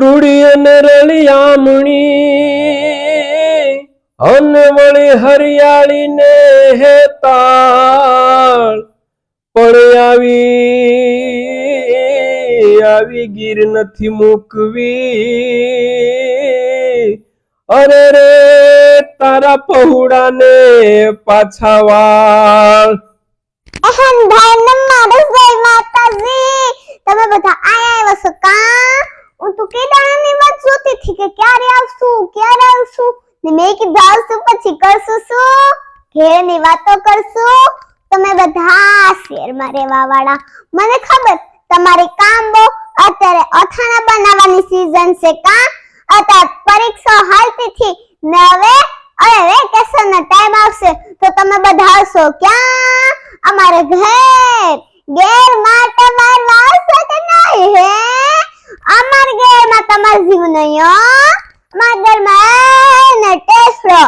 રૂડી અને રળિયામણી અને વળી હરિયાળી ને હેતાળ પણ આવી આવી ગીર નથી મૂકવી. અરે રે, તારા પહોળાને પાછા વાળ. અહમ ભાઈ નમા માતાજી. તમે બધા આયા આવ્યા છો કા હું તો કેદાણાની વાત કે ક્યારે આવશું? ક્યારે આવશું? ને મેં કીધું, આવશું પછી કરશું શું? ઘેરની વાતો કરશું? તમે બધા શેરમાં રહેવા વાળા મને ખબર, તમારે કામ બહુ અત્યારે અથાણા બનાવવાની સીઝન છે કા? અત્યારે પરીક્ષા હાલતી હતી ને હવે હવે વેકેશન નો ટાઈમ આવશે. તો તમે બધા આવશો ક્યાં? અમારે ઘેર ઘેર માટે મારવા આવશે કે નહીં, હે? અમાર ઘેરમાં તમાર જીવ નહીં, હો. અમાર ઘેરમાં ને ટેસડો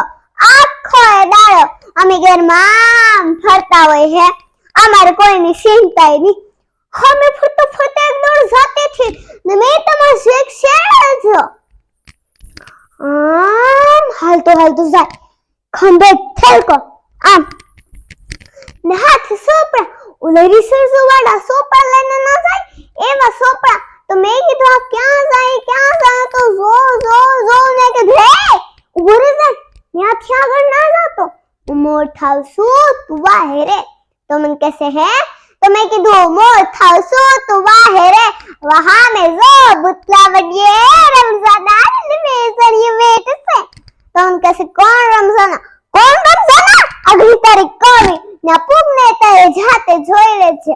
આખો એ દાડો અમે ઘેરમાં ફરતા હોય છે. અમારે કોઈની ચિંતા નહીં. અમે ફરતો ફરતો એક દોડ જાતે છે ને મેં તમાર શેક શેર છો આમ હાલતો હાલતો જાય. ખંભે ઠેલકો આમ. ને હાથ સોપડા. ઓલે રિસર્ચ વાળા સોપડા લઈને ના જાય. એવા સોપડા તો મેં કીધું, આ ક્યાં જાય? ક્યાં જાય? તો જો જો જો. ને કીધું, હે, ઊભો રે જાય ત્યાંથી આગળ ના જાતો. મોર થાવશું તું વાહે રે તો મને કહેશે, હે? તો મેં કીધું, મોર થાવશું તું વાહે રે વહા મે જો, બુતલા વડિયે રમઝાન ને મેસરીએ વેટ છે તો મને કહેશે, કોણ રમઝાના કોણ રમઝાના અગલી તારીખ કોની ને પૂગને તારે જાતે જોઈ લે છે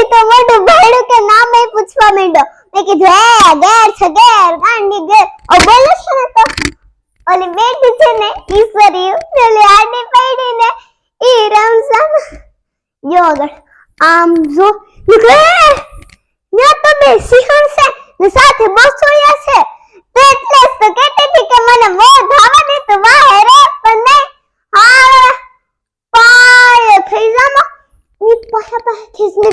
હજી તો મોઢું ભાડું કે નામ એ પૂછવા માંડ્યો મેં કીધું, હે ગેર છે ગેર ગાંડી ગેર ઓ, બોલે છે ને તો. ઓલી બેટી છે ને, ઈશ્વરી, પેલી આડી પડી ને, ઈ રમસમ જો આમ જો, નીકળે. ન્યા તો બે સિંહણ છે ને, સાથે બસોયા છે તો એટલે જ તો કહેતી હતી કે મને મોં ધાવા દે તો વાહે રે પણ નહીં હા પાય થઈ જામાં ની પાસે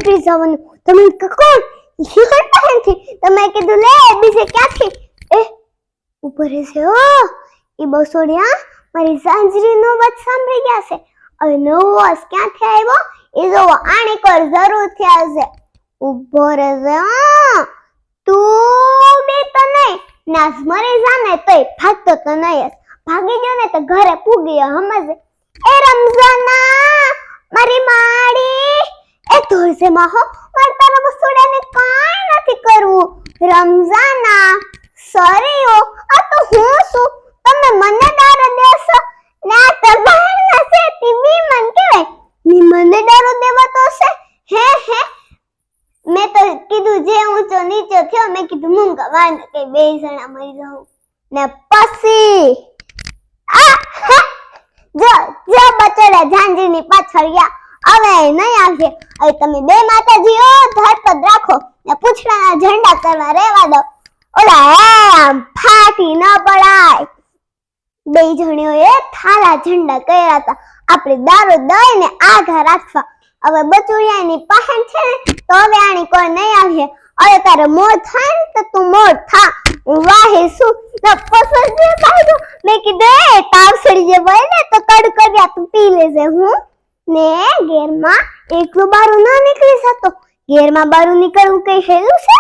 પાસેથી જવાનું. તમે કોણ તમે કીધું, લે, બીજે ક્યાંથી? એ, ઉપર છે ઓ એ બસોડિયા મારી સાંજરીનો વાત સાંભળી ગયા છે. હવે નવો વાસ ક્યાંથી આવ્યો? એ જોવો આણી કર થયા છે ઊભો રહેજે તું બે તો નહીં. નાસ મરી જાને તોય ભાગતો તો નહીં ભાગી ગયો ને તો ઘરે પૂગ્યો સમજે એ રમઝાના, મારી માડી એ ધોરસે માં હો, માર તારા બસોડાને કાંઈ નથી કરવું. રમઝાના સોરી હો આ તો હું છું. તમે મને ડારો દેશો. ના, તમાર નસે ટીવી મન કહેવાય. ની મને ડારો દેવા તો છે હે હે. મેં તો કીધું, જે ઊંચો નીચો થયો, મેં કીધું, મૂંગા વાન કે બે જણા મરી જાઉં. ને પછી, આ જો જો બચડા ઝાંજીની પાછળ ગયા. હવે નહીં આવશે હવે તમે બે માતાજીઓ ધરપત રાખો ને પૂછડાના ઝંડા કરવા રહેવા દો. ઓલા આમ ફાટી ન પડાય. બે જણીઓએ થાલા ઝંડા કર્યા હતા. આપણે દારૂ દઈને આઘા રાખવા. હવે બચુડિયાની પાહન છે ને, તો હવે આની કોઈ નહીં આવે અરે તારે મોર થાય ને, તો તું મોર થા. વાહે શું તો પસંદ બાજુ મેં કીધું, એ તાવસડી જે હોય ને, તો કડકડિયા તું પી લેજે, હું ને ઘેરમાં એકલું બારું ના નીકળી શકતો ઘેરમાં બારું નીકળવું કઈ સહેલું છે?